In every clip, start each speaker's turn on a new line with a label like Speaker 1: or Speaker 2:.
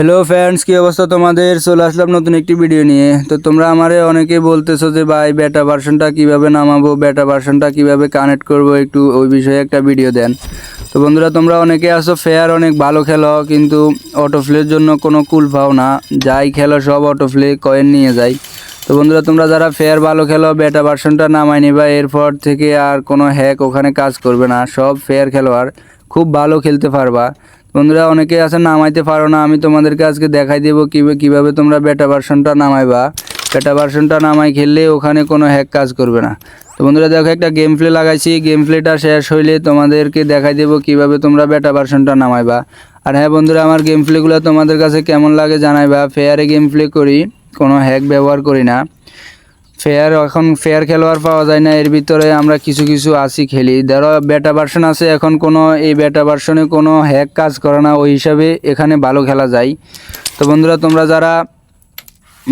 Speaker 1: Hello friends কী অবস্থা তোমাদের? চলে আসলাম নতুন একটি ভিডিও নিয়ে। তো তোমরা আমারে অনেকে বলতেছো যে, ভাই বেটা ভার্সনটা কীভাবে নামাবো? বেটা ভার্সনটা কীভাবে কানেক্ট করব? একটু ওই বিষয়ে একটা ভিডিও দেন। তো বন্ধুরা, তোমরা অনেকে আসো ফেয়ার অনেক ভালো খেলো, কিন্তু অটো অটোফ্লের জন্য কোনো কুল পাও না। যাই খেলো, সব অটো অটোফ্লে কয়েন নিয়ে যায় তো বন্ধুরা, তোমরা যারা ফেয়ার ভালো খেলো বেটা ভার্সনটা নামাই নিবা, এরপর থেকে আর কোনো হ্যাক ওখানে কাজ করবে না। সব ফেয়ার খেলোয়াড়, খুব ভালো খেলতে পারবা। বন্ধুরা, অনেকে আছে, নামাইতে পারো না। আমি তোমাদেরকে আজকে দেখাই দেবো কীভাবে কীভাবে তোমরা বেটা ভার্সনটা নামাইবা। বেটা ভার্সনটা নামাই খেললে ওখানে কোনো হ্যাক কাজ করবে না। তো বন্ধুরা, দেখো একটা গেম প্লে লাগাইছি। গেম প্লেটা শেষ হইলে তোমাদেরকে দেখাই দেবো কীভাবে তোমরা বেটা ভার্সনটা নামাইবা। আর হ্যাঁ বন্ধুরা, আমার গেম প্লেগুলো তোমাদের কাছে কেমন লাগে জানাইবা। ফেয়ারে গেম প্লে করি, কোনো হ্যাক ব্যবহার করি না। ফেয়ার এখন ফেয়ার খেলোয়াড় পাওয়া যায় না। এর ভিতরে আমরা কিছু কিছু আসি খেলি। ধরো বেটা ভার্সন আছে, এখন কোনো এই বেটা ভার্সনে কোনো হ্যাক কাজ করে না। ওই হিসাবে এখানে ভালো খেলা যায়। তো বন্ধুরা, তোমরা যারা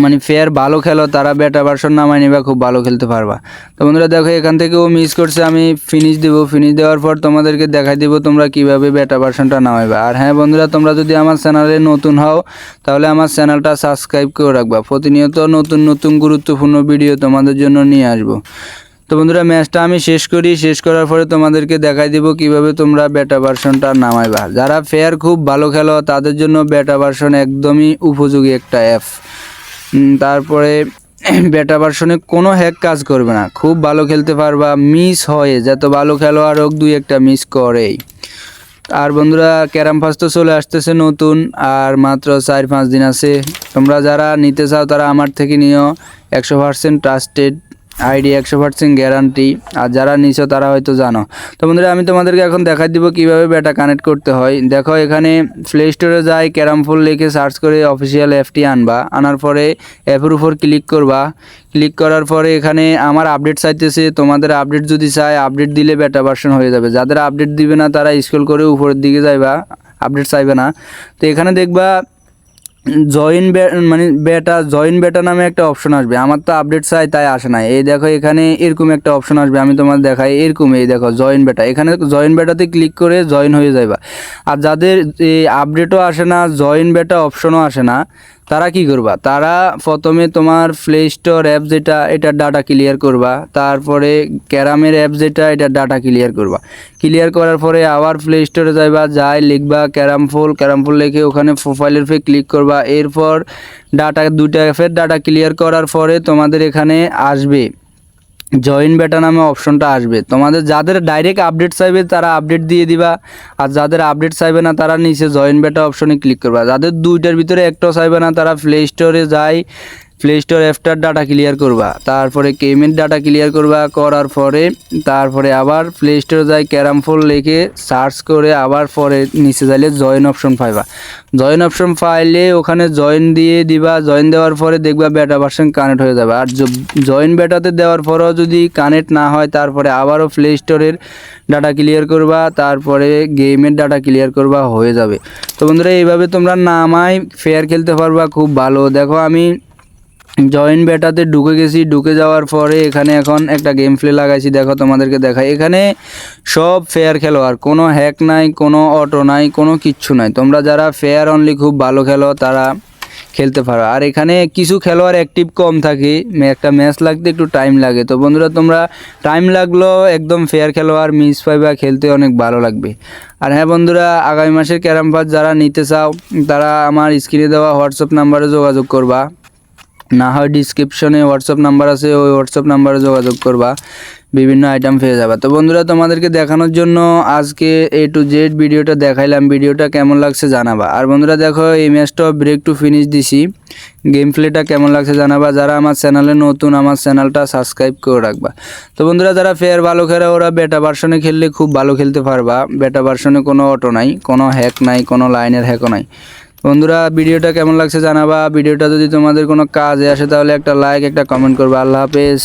Speaker 1: মানে ফেয়ার ভালো খেলো, তারা বেটা ভার্সন নামায় নিবা, খুব ভালো খেলতে পারবা। তো বন্ধুরা দেখো, এখান থেকেও মিস করছে, আমি ফিনিশ দিব। ফিনিশ দেওয়ার পর তোমাদেরকে দেখাই দিব তোমরা কীভাবে বেটা ভার্সনটা নামাইবা। আর হ্যাঁ বন্ধুরা, তোমরা যদি আমার চ্যানেলে নতুন হও, তাহলে আমার চ্যানেলটা সাবস্ক্রাইব করে রাখবা। প্রতিনিয়ত নতুন নতুন গুরুত্বপূর্ণ ভিডিও তোমাদের জন্য নিয়ে আসব। তো বন্ধুরা ম্যাচটা আমি শেষ করি। শেষ করার পরে তোমাদেরকে দেখাই দিব কীভাবে তোমরা বেটা ভার্সনটা নামাইবা। যারা ফেয়ার খুব ভালো খেলো, তাদের জন্য বেটা ভার্সন একদমই উপযোগী একটা অ্যাপ তারপরে বেটা ভার্সনে কোনো হ্যাক কাজ করবে না। খুব ভালো খেলতে পারবা মিস হয়, যত ভালো খেলোয়াড় হোক দুই একটা মিস করেই। আর বন্ধুরা, ক্যারাম ফাস তো চলে আসতেছে নতুন, আর মাত্র চার পাঁচ দিন আছে। তোমরা যারা নিতে চাও তারা আমার থেকে নিও। একশো পার্সেন্ট ট্রাস্টেড আইডি একশো পার্সেন্ট গ্যারান্টি আর যারা নিছো, তারা হয়তো জানো। তো বন্ধুরা, আমি তোমাদেরকে এখন দেখাই দিব কীভাবে বেটা কানেক্ট করতে হয়। দেখো, এখানে প্লে স্টোরে যাই, ক্যারাম ফুল লিখে সার্চ করে অফিসিয়াল অ্যাপটি আনবা। আনার পরে অ্যাপের উপর ক্লিক করবা। ক্লিক করার পরে এখানে আমার আপডেট চাইতেছে। তোমাদের আপডেট যদি চাই আপডেট দিলে বেটা ভার্সন হয়ে যাবে। যাদের আপডেট দিবে না, তারা স্ক্রল করে উপরের দিকে যাইবা। আপডেট চাইবে না। তো এখানে দেখবা জয়েন মানে বেটা, জয়েন বেটা নামে একটা অপশন আসবে। আমার তো আপডেট চাই, তাই আসে না এই দেখো, এখানে এরকম একটা অপশন আসবে, আমি তোমার দেখাই। এরকম, এই দেখো, জয়েন বেটা। এখানে জয়েন বেটাতে ক্লিক করে জয়েন হয়ে যাইবা। আর যাদের আপডেটও আসে না, জয়েন বেটা অপশনও আসে না তারা কি করবা? তারা প্রথমে তোমার প্লে স্টোর অ্যাপ যেটা, এটা ডাটা ক্লিয়ার করবা। তারপরে ক্যারামের অ্যাপ যেটা, এটা ডাটা ক্লিয়ার করবা। ক্লিয়ার করার পরে আবার প্লে স্টোরে যাইবা, যাই লিখবা ক্যারাম ফুল। ক্যারাম ফুল লিখে ওখানে প্রোফাইলের ফে ক্লিক করবা। এরপর ডাটা দুইটা অ্যাপের ডাটা ক্লিয়ার করার পরে তোমাদের এখানে আসবে। জয়েন বেটা নামে অপশনটা আসবে। তোমাদের যাদের ডাইরেক্ট আপডেট চাইবে, তারা আপডেট দিয়ে দিবা। আর যাদের আপডেট চাইবে না, তারা নিচে জয়েন বেটা অপশনে ক্লিক করবা। যাদের দুইটার ভিতরে একটাও চাইবে না, তারা প্লে স্টোরে যায়। প্লে স্টোর অ্যাপটার ডাটা ক্লিয়ার করবা। তারপরে কেমের ডাটা ক্লিয়ার করবা, করার পরে তারপরে আবার প্লে স্টোরে যাই ক্যারাম ফোল লিখে সার্চ করে আবার পরে নিচে যাইলে জয়েন অপশন পাইবা। জয়েন অপশন পাইলে ওখানে জয়েন দিয়ে দিবা। জয়েন দেওয়ার পরে দেখবা বেটা ভার্সন কানেক্ট হয়ে যাবে। আর জয়েন বেটাতে দেওয়ার পরেও যদি কানেক্ট না হয়, তারপরে আবারও প্লে স্টোরের ডাটা ক্লিয়ার করবা। তারপরে গেমের ডাটা ক্লিয়ার করবা, হয়ে যাবে। তো বন্ধুরা, এইভাবে তোমরা নামাই ফেয়ার খেলতে পারবা, খুব ভালো। দেখো, আমি জয়েন বেটাতে ঢুকে গেছি। ঢুকে যাওয়ার পরে এখানে এখন একটা গেম প্লে লাগাইছি, দেখো তোমাদেরকে দেখাই। এখানে সব ফেয়ার খেলোয়াড়, কোনো হ্যাক নাই, কোনো অটো নাই, কোনো কিচ্ছু নাই। তোমরা যারা ফেয়ার অনলি খুব ভালো খেলো, তারা খেলতে পারো। আর এখানে কিছু খেলোয়াড় অ্যাক্টিভ কম থাকে একটা ম্যাচ লাগতে একটু টাইম লাগে। তো বন্ধুরা, তোমরা টাইম লাগল একদম ফেয়ার খেলোয়াড় মিস পাইবা, খেলতে অনেক ভালো লাগবে। আর হ্যাঁ বন্ধুরা, আগামী মাসের ক্যারাম পাস যারা নিতে চাও, তারা আমার স্ক্রিনে দেওয়া হোয়াটসঅ্যাপ নাম্বারে যোগাযোগ করবা। না হয় ডিসক্রিপশনে হোয়াটসঅ্যাপ নাম্বার আছে, ওই হোয়াটসঅ্যাপ নাম্বারে যোগাযোগ করবা, বিভিন্ন আইটেম পেয়ে যাবে। তো বন্ধুরা, তোমাদেরকে দেখানোর জন্য আজকে এ টু জেড ভিডিওটা দেখাইলাম, ভিডিওটা কেমন লাগছে জানাবা। আর বন্ধুরা, দেখো, এই ম্যাচটা ব্রেক টু ফিনিশ দিছি। গেম প্লেটা কেমন লাগছে জানাবা। যারা আমার চ্যানেলে নতুন, আমার চ্যানেলটা সাবস্ক্রাইব করে রাখবা। তো বন্ধুরা, যারা ফেয়ার ভালো খেলে, ওরা বেটা ভার্সনে খেললে খুব ভালো খেলতে পারবা। বেটা ভার্সনে কোনো অটো নাই, কোনো হ্যাক নাই, কোনো লাইনের হ্যাকও নাই। বন্ধুরা, ভিডিওটা কেমন লাগছে জানাবা। ভিডিওটা যদি তোমাদের কোনো কাজে আসে তাহলে একটা লাইক একটা কমেন্ট করবা। আল্লাহ হাফেজ।